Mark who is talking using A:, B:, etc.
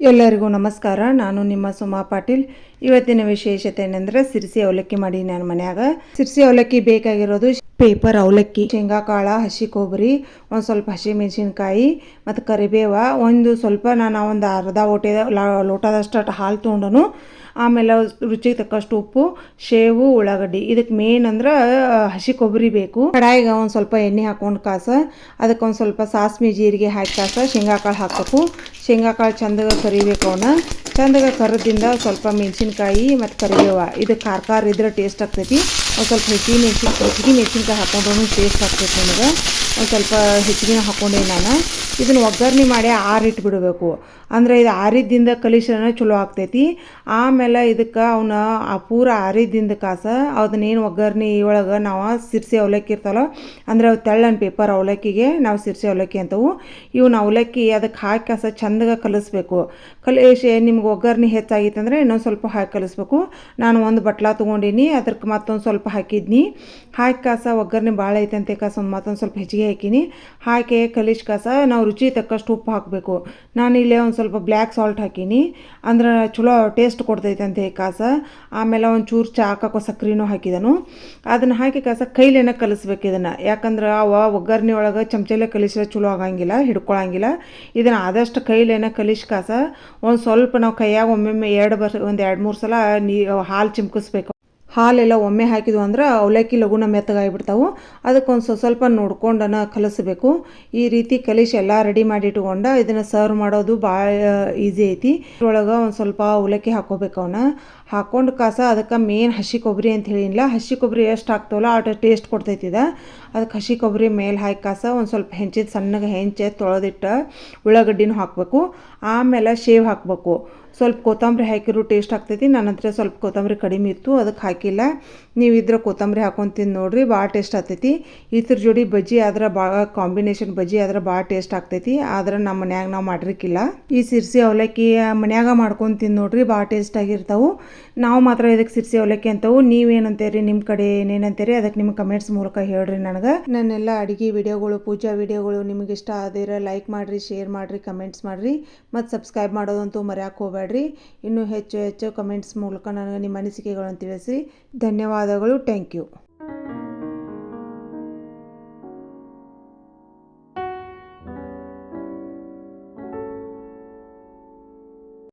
A: ಎಲ್ಲರಿಗೂ ನಮಸ್ಕಾರ. ನಾನು ನಿಮ್ಮ ಸುಮಾ ಪಾಟೀಲ್. ಇವತ್ತಿನ ವಿಶೇಷತೆ ಏನಂದ್ರೆ ಸಿರ್ಸಿ ಅವಲಕ್ಕಿ ಮಾಡಿ ನಾನು ಮನ್ಯಾಗ. ಸಿರ್ಸಿ ಅವಲಕ್ಕಿ ಬೇಕಾಗಿರೋದು ಪೇಪರ್, ಅವಲಕ್ಕಿ, ಶೇಂಗಾ, ಕಾಳ, ಹಸಿ ಕೊಬ್ಬರಿ, ಒಂದು ಸ್ವಲ್ಪ ಹಸಿ ಮೆಣಸಿನ್ಕಾಯಿ ಮತ್ತು ಕರಿಬೇವ. ಒಂದು ಸ್ವಲ್ಪ ನಾನು ಒಂದು ಅರ್ಧ ಓಟೆ ಲೋಟದಷ್ಟು ಹಾಲು ತೊಗೊಂಡನು. ಆಮೇಲೆ ರುಚಿಗೆ ತಕ್ಕಷ್ಟು ಉಪ್ಪು ಶೇವು ಉಳ್ಳಾಗಡ್ಡಿ. ಇದಕ್ಕೆ ಮೇನ್ ಅಂದ್ರೆ ಹಸಿ ಕೊಬ್ಬರಿ ಬೇಕು. ಕಡಾಯಿಗೆ ಒಂದು ಸ್ವಲ್ಪ ಎಣ್ಣೆ ಹಾಕೊಂಡು ಕಾಸ. ಅದಕ್ಕೆ ಒಂದು ಸ್ವಲ್ಪ ಸಾಸ್ಮಿ ಜೀರಿಗೆ ಹಾಕಿ ಕಾಸ. ಶೇಂಗಾ ಕಾಳು ಹಾಕಬೇಕು. ಶೇಂಗಾ ಕಾಳು ಚಂದಾಗ ಕರಿಬೇಕು ಅವನ್ನ ಚಂದಾಗ ಕರದಿಂದ ಸ್ವಲ್ಪ ಮೆಣಸಿನ್ಕಾಯಿ ಮತ್ತು ಕರಿಬೇವ, ಇದು ಖಾರ ಖಾರ ಇದ್ರೆ ಟೇಸ್ಟ್ ಆಗ್ತೈತಿ. ಒಂದು ಸ್ವಲ್ಪ ಹೆಚ್ಚಿಗೆ ಮೆಣಸಿನ ಹೆಚ್ಚಿಗೆ ಮೆಣಸಿನ್ಕಾಯಿ ಹಾಕೊಂಡ್ರೂ ಟೇಸ್ಟ್ ಆಗ್ತೈತಿ ನನಗೆ ಒಂದು ಸ್ವಲ್ಪ ಹೆಚ್ಚಿಗೆನ ಹಾಕ್ಕೊಂಡೆ ನಾನು. ಇದನ್ನು ಒಗ್ಗರಣೆ ಮಾಡಿ ಆರಿಟ್ಟು ಬಿಡಬೇಕು ಅಂದರೆ ಇದು ಆರಿದ್ದಿಂದ ಕಲಿಸ್ರೆ ಚಲೋ ಆಗ್ತೈತಿ. ಆಮೇಲೆ ಇದಕ್ಕೆ ಅವನ್ನ ಆ ಪೂರ ಆರಿದ್ದಿಂದ ಕಾಸ ಅದನ್ನೇನು ಒಗ್ಗರಣೆ ಒಳಗೆ ನಾವು ಸಿರ್ಸಿ ಅವಲಕ್ಕಿ ಇರ್ತಾವಲ್ಲ, ಅಂದರೆ ಅವು ತೆಳ್ಳನ ಪೇಪರ್ ಅವಲಕ್ಕಿಗೆ ನಾವು ಸಿರ್ಸಿ ಅವಲಕ್ಕಿ ಅಂತವು. ಇವನ್ನ ಅವಲಕ್ಕಿ ಅದಕ್ಕೆ ಹಾಕಿ ಕಾಸ ಚಂದಾಗ ಕಲಿಸ್ಬೇಕು. ಕಲಿಸಿ ನಿಮ್ಗೆ ಒಗ್ಗರಣೆ ಹೆಚ್ಚಾಗಿತ್ತು ಅಂದರೆ ಇನ್ನೊಂದು ಸ್ವಲ್ಪ ಹಾಕಿ ಕಲಿಸ್ಬೇಕು. ನಾನು ಒಂದು ಬಟ್ಲ ತೊಗೊಂಡೀನಿ ಅದಕ್ಕೆ ಮತ್ತೊಂದು ಸ್ವಲ್ಪ ಹಾಕಿದ್ನಿ. ಹಾಕಿ ಕಾಸ ಒಗ್ಗರಣೆ ಭಾಳ ಐತೆ ಕಾಸ, ಒಂದು ಮತ್ತೊಂದು ಸ್ವಲ್ಪ ಹೆಚ್ಚಿಗೆ ಹಾಕಿನಿ. ಹಾಕಿ ಕಲಿಶ್ ಕಾಸ, ನಾವು ರುಚಿ ತಕ್ಕಷ್ಟು ಉಪ್ಪು ಹಾಕಬೇಕು. ನಾನು ಇಲ್ಲೇ ಒಂದು ಸ್ವಲ್ಪ ಬ್ಲ್ಯಾಕ್ ಸಾಲ್ಟ್ ಹಾಕೀನಿ. ಅಂದ್ರೆ ಚಲೋ ಟೇಸ್ಟ್ ಕೊಡ್ತೈತೆ ಅಂತ ಹೇಳಿ ಕಾಸ. ಆಮೇಲೆ ಒಂದು ಚೂರು ಚಾ ಹಾಕೋ ಸಕ್ರಿನೂ ಹಾಕಿದನು. ಅದನ್ನು ಹಾಕಿ ಕಾಸ ಕೈಲೇನ ಕಲಿಸ್ಬೇಕು ಇದನ್ನು. ಯಾಕಂದ್ರೆ ಅವ ಒಗ್ಗರಣೆ ಒಳಗೆ ಚಮಚಲೇ ಕಲಿಸಿದ್ರೆ ಚಲೋ ಆಗಂಗಿಲ್ಲ, ಹಿಡ್ಕೊಳಂಗಿಲ್ಲ. ಇದನ್ನು ಆದಷ್ಟು ಕೈಲೇನ ಕಲಿಸ್ ಕಾಸ. ಒಂದು ಸ್ವಲ್ಪ ನಾವು ಕೈಯಾಗ ಒಮ್ಮೊಮ್ಮೆ ಎರಡು ಬರ್, ಒಂದು ಎರಡು ಮೂರು ಸಲ ನೀ, ಹಾಲು ಚಿಮ್ಕಿಸ್ಬೇಕು. ಹಾಲೆಲ್ಲ ಒಮ್ಮೆ ಹಾಕಿದ್ವು ಅಂದ್ರೆ ಅವಲಕ್ಕಿ ಲಘುನ ಮೆತ್ತಗಾಗಿಬಿಡ್ತಾವೆ. ಅದಕ್ಕೆ ಒಂದು ಸ್ವಲ್ಪ ಸ್ವಲ್ಪ ನೋಡ್ಕೊಂಡನ ಕಲಿಸ್ಬೇಕು. ಈ ರೀತಿ ಕಲಿಸಿ ಎಲ್ಲ ರೆಡಿ ಮಾಡಿ ಇಟ್ಕೊಂಡ ಇದನ್ನು ಸರ್ವ್ ಮಾಡೋದು ಭಾಳ ಈಸಿ ಐತಿ. ಇದ್ರೊಳಗೆ ಒಂದು ಸ್ವಲ್ಪ ಅವಲಕ್ಕಿ ಹಾಕೋಬೇಕು ಅವನ್ನ ಹಾಕೊಂಡು ಕಾಸ, ಅದಕ್ಕೆ ಮೇನ್ ಹಸಿ ಕೊಬ್ಬರಿ ಅಂತ ಹೇಳಿಲ್ಲ ಹಸಿ ಕೊಬ್ಬರಿ ಎಷ್ಟು ಹಾಕ್ತವಲ್ಲ ಅಷ್ಟು ಟೇಸ್ಟ್ ಕೊಡ್ತೈತಿದ ಅದಕ್ಕೆ ಹಸಿ ಕೊಬ್ಬರಿ ಮೇಲೆ ಹಾಕಿ ಕಾಸ, ಒಂದು ಸ್ವಲ್ಪ ಹೆಂಚಿದ ಸಣ್ಣಗೆ ಹೆಂಚೆ ತೊಳೆದಿಟ್ಟು ಉಳ್ಳಾಗಡ್ಡಿನೂ ಹಾಕಬೇಕು. ಆಮೇಲೆ ಶೇವ್ ಹಾಕಬೇಕು. ಸ್ವಲ್ಪ ಕೊತ್ತಂಬರಿ ಹಾಕಿರೋ ಟೇಸ್ಟ್ ಆಗ್ತೈತಿ. ನನ್ನ ಹತ್ರ ಸ್ವಲ್ಪ ಕೊತ್ತಂಬರಿ ಕಡಿಮೆ ಇತ್ತು ಅದಕ್ಕೆ ಹಾಕಿಲ್ಲ. ನೀವು ಇದ್ರೆ ಕೊತ್ತಂಬರಿ ಹಾಕೊಂಡು ನೋಡಿರಿ, ಭಾಳ ಟೇಸ್ಟ್ ಆಗ್ತೈತಿ. ಇದ್ರ ಜೋಡಿ ಬಜ್ಜಿ ಆದ್ರೆ ಭಾಳ ಕಾಂಬಿನೇಷನ್ ಬಜ್ಜಿ ಆದ್ರೆ ಭಾಳ ಟೇಸ್ಟ್ ಆಗ್ತೈತಿ. ಆದ್ರೆ ನಮ್ಮ ಮನ್ಯಾಗ ನಾವು ಮಾಡಿರಕ್ಕಿಲ್ಲ ಈ ಸಿರ್ಸಿ ಅವಲಕ್ಕಿ ಮನ್ಯಾಗ ಮಾಡ್ಕೊಂಡು ನೋಡ್ರಿ, ಭಾಳ ಟೇಸ್ಟ್ ಆಗಿರ್ತಾವೆ. ನಾವು ಮಾತ್ರ ಇದಕ್ಕೆ ಸಿರ್ಸಿ ಅವಲಕ್ಕಿ ಅಂತವು. ನೀವೇನಂತೀರಿ? ನಿಮ್ಮ ಕಡೆ ಏನೇನಂತೀರಿ? ಅದಕ್ಕೆ ನಿಮ್ಮ ಕಮೆಂಟ್ಸ್ ಮೂಲಕ ಹೇಳ್ರಿ ನನಗೆ. ನನ್ನೆಲ್ಲ ಅಡುಗೆ ವಿಡಿಯೋಗಳು, ಪೂಜಾ ವಿಡಿಯೋಗಳು ನಿಮಗೆ ಇಷ್ಟ ಆದಿರ ಲೈಕ್ ಮಾಡಿರಿ ಶೇರ್ ಮಾಡಿರಿ ಕಮೆಂಟ್ಸ್ ಮಾಡಿರಿ. ಮತ್ತು ಸಬ್ಸ್ಕ್ರೈಬ್ ಮಾಡೋದಂತೂ ಮರ್ಯಾಕೆ ಹೋಗಬೇಡ್ರಿ. ಇನ್ನೂ ಹೆಚ್ಚು ಹೆಚ್ಚು ಕಮೆಂಟ್ಸ್ ಮೂಲಕ ನನಗೆ ನಿಮ್ಮ ಅನಿಸಿಕೆಗಳನ್ನು ತಿಳಿಸಿ. ಧನ್ಯವಾದಗಳು. Thank you